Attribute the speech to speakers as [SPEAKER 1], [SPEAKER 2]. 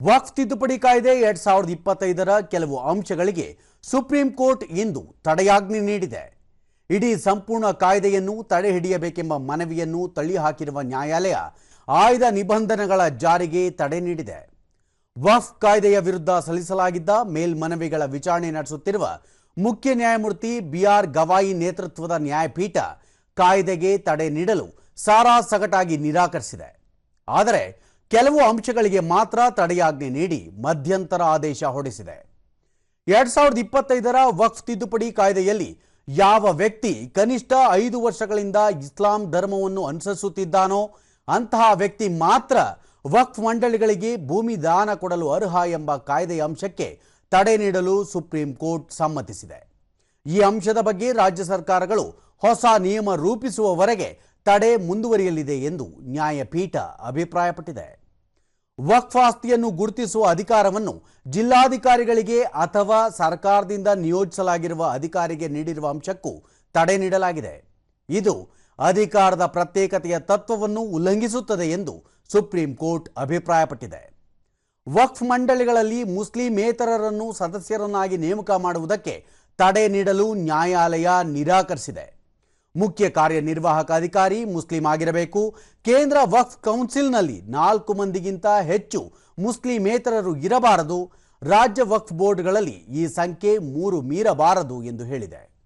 [SPEAKER 1] ವಕ್ಫ್ ತಿದ್ದುಪಡಿ ಕಾಯ್ದೆ ಎರಡ್ ಸಾವಿರದ ಇಪ್ಪತ್ತೈದರ ಕೆಲವು ಅಂಶಗಳಿಗೆ ಸುಪ್ರೀಂ ಕೋರ್ಟ್ ಇಂದು ತಡೆಯಾಜ್ಞೆ ನೀಡಿದೆ. ಇಡೀ ಸಂಪೂರ್ಣ ಕಾಯ್ದೆಯನ್ನು ತಡೆ ಹಿಡಿಯಬೇಕೆಂಬ ಮನವಿಯನ್ನು ತಳ್ಳಿಹಾಕಿರುವ ನ್ಯಾಯಾಲಯ ಆಯ್ದ ನಿಬಂಧನೆಗಳ ಜಾರಿಗೆ ತಡೆ ನೀಡಿದೆ. ವಫ್ ಕಾಯ್ದೆಯ ವಿರುದ್ಧ ಸಲ್ಲಿಸಲಾಗಿದ್ದ ಮೇಲ್ಮನವಿಗಳ ವಿಚಾರಣೆ ನಡೆಸುತ್ತಿರುವ ಮುಖ್ಯ ನ್ಯಾಯಮೂರ್ತಿ ಬಿಆರ್ ಗವಾಯಿ ನೇತೃತ್ವದ ನ್ಯಾಯಪೀಠ ಕಾಯ್ದೆಗೆ ತಡೆ ನೀಡಲು ಸಾರಾಸಗಟಾಗಿ ನಿರಾಕರಿಸಿದೆ. ಆದರೆ ಕೆಲವು ಅಂಶಗಳಿಗೆ ಮಾತ್ರ ತಡೆಯಾಜ್ಞೆ ನೀಡಿ ಮಧ್ಯಂತರ ಆದೇಶ ಹೊರಡಿಸಿದೆ. ಎರಡ್ ಸಾವಿರದ ಇಪ್ಪತ್ತೈದರ ವಕ್ಫ್ ತಿದ್ದುಪಡಿ ಕಾಯ್ದೆಯಲ್ಲಿ ಯಾವ ವ್ಯಕ್ತಿ ಕನಿಷ್ಠ ಐದು ವರ್ಷಗಳಿಂದ ಇಸ್ಲಾಂ ಧರ್ಮವನ್ನು ಅನುಸರಿಸುತ್ತಿದ್ದಾನೋ ಅಂತಹ ವ್ಯಕ್ತಿ ಮಾತ್ರ ವಕ್ಫ್ ಮಂಡಳಿಗಳಿಗೆ ಭೂಮಿ ದಾನ ಕೊಡಲು ಅರ್ಹ ಎಂಬ ಕಾಯ್ದೆಯ ಅಂಶಕ್ಕೆ ತಡೆ ನೀಡಲು ಸುಪ್ರೀಂ ಕೋರ್ಟ್ ಸಮ್ಮತಿಸಿದೆ. ಈ ಅಂಶದ ಬಗ್ಗೆ ರಾಜ್ಯ ಸರ್ಕಾರಗಳು ಹೊಸ ನಿಯಮ ರೂಪಿಸುವವರೆಗೆ ತಡೆ ಮುಂದುವರಿಯಲಿದೆ ಎಂದು ನ್ಯಾಯಪೀಠ ಅಭಿಪ್ರಾಯಪಟ್ಟಿದೆ. ವಕ್ಫ್ ಆಸ್ತಿಯನ್ನು ಗುರುತಿಸುವ ಅಧಿಕಾರವನ್ನು ಜಿಲ್ಲಾಧಿಕಾರಿಗಳಿಗೆ ಅಥವಾ ಸರ್ಕಾರದಿಂದ ನಿಯೋಜಿಸಲಾಗಿರುವ ಅಧಿಕಾರಿಗೆ ನೀಡಿರುವ ಅಂಶಕ್ಕೂ ತಡೆ ನೀಡಲಾಗಿದೆ. ಇದು ಅಧಿಕಾರದ ಪ್ರತ್ಯೇಕತೆಯ ತತ್ವವನ್ನು ಉಲ್ಲಂಘಿಸುತ್ತದೆ ಎಂದು ಸುಪ್ರೀಂ ಕೋರ್ಟ್ ಅಭಿಪ್ರಾಯಪಟ್ಟಿದೆ. ವಕ್ಫ್ ಮಂಡಳಿಗಳಲ್ಲಿ ಮುಸ್ಲಿಮೇತರರನ್ನು ಸದಸ್ಯರನ್ನಾಗಿ ನೇಮಕ ಮಾಡುವುದಕ್ಕೆ ತಡೆ ನೀಡಲು ನ್ಯಾಯಾಲಯ ನಿರಾಕರಿಸಿದೆ. ಮುಖ್ಯ ಕಾರ್ಯನಿರ್ವಾಹಕ ಅಧಿಕಾರಿ ಮುಸ್ಲಿಂ ಆಗಿರಬೇಕು. ಕೇಂದ್ರ ವಕ್ಫ್ ಕೌನ್ಸಿಲ್ನಲ್ಲಿ ನಾಲ್ಕು ಮಂದಿಗಿಂತ ಹೆಚ್ಚು ಮುಸ್ಲಿಮೇತರರು ಇರಬಾರದು. ರಾಜ್ಯ ವಕ್ಫ್ ಬೋರ್ಡ್ಗಳಲ್ಲಿ ಈ ಸಂಖ್ಯೆ ಮೂರು ಮೀರಬಾರದು ಎಂದು ಹೇಳಿದೆ.